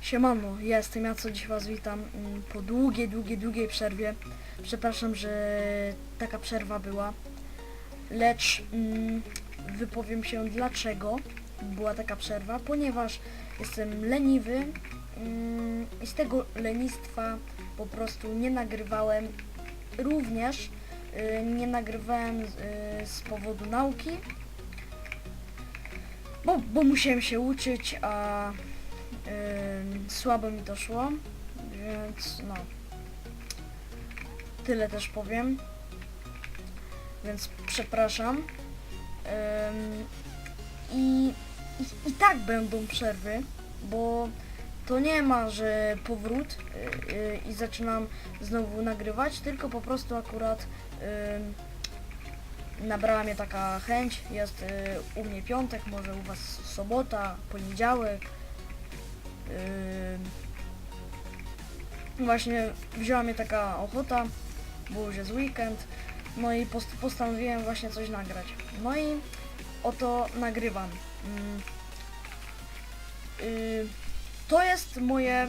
Siemano, ja jestem ja, co dziś Was witam mm, po długiej, długiej, długiej przerwie. Przepraszam, że taka przerwa była, lecz mm, wypowiem się dlaczego była taka przerwa, ponieważ jestem leniwy mm, i z tego lenistwa po prostu nie nagrywałem. Również nie nagrywałem y, z powodu nauki, bo, bo musiałem się uczyć, a Ym, słabo mi to szło, więc no. Tyle też powiem. Więc przepraszam. I, i, I tak będą przerwy, bo to nie ma, że powrót y, y, i zaczynam znowu nagrywać, tylko po prostu akurat nabrała mnie taka chęć. Jest y, u mnie piątek, może u Was sobota, poniedziałek. Właśnie wzięła mnie taka ochota, bo już jest weekend, no i post postanowiłem właśnie coś nagrać. No i oto nagrywam. Yy, to jest moje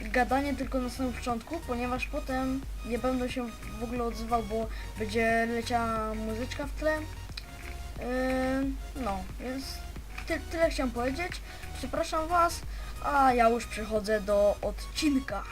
gadanie tylko na samym początku, ponieważ potem nie będę się w ogóle odzywał, bo będzie leciała muzyczka w tle. Yy, no, więc ty, tyle chciałem powiedzieć. Przepraszam Was, a ja już przechodzę do odcinka.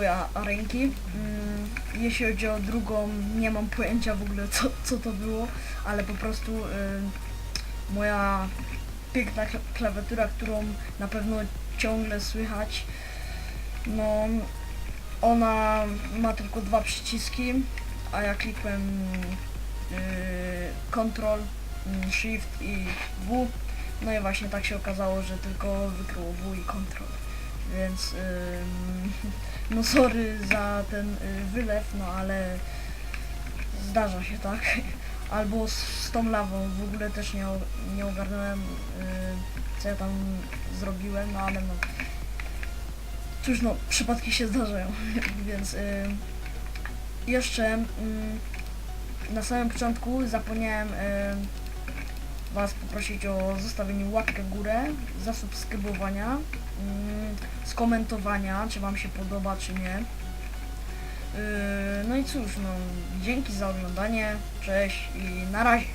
Twoja ręki. Mm, Jeśli chodzi o drugą, nie mam pojęcia w ogóle co, co to było, ale po prostu y, moja piękna kla- klawiatura, którą na pewno ciągle słychać, no ona ma tylko dwa przyciski, a ja klikłem y, Ctrl, mm, Shift i W, no i właśnie tak się okazało, że tylko wykryło W i Ctrl, więc no sorry za ten y, wylew, no ale zdarza się tak. Albo z, tą lawą w ogóle też nie, nie ogarnąłem y, co ja tam zrobiłem, no ale no cóż no, przypadki się zdarzają, więc y, jeszcze mm, na samym początku zapomniałem Was poprosić o zostawienie łapkę górę, zasubskrybowania, mm, skomentowania, czy Wam się podoba, czy nie. Yy, no i cóż, no, dzięki za oglądanie, cześć i na razie.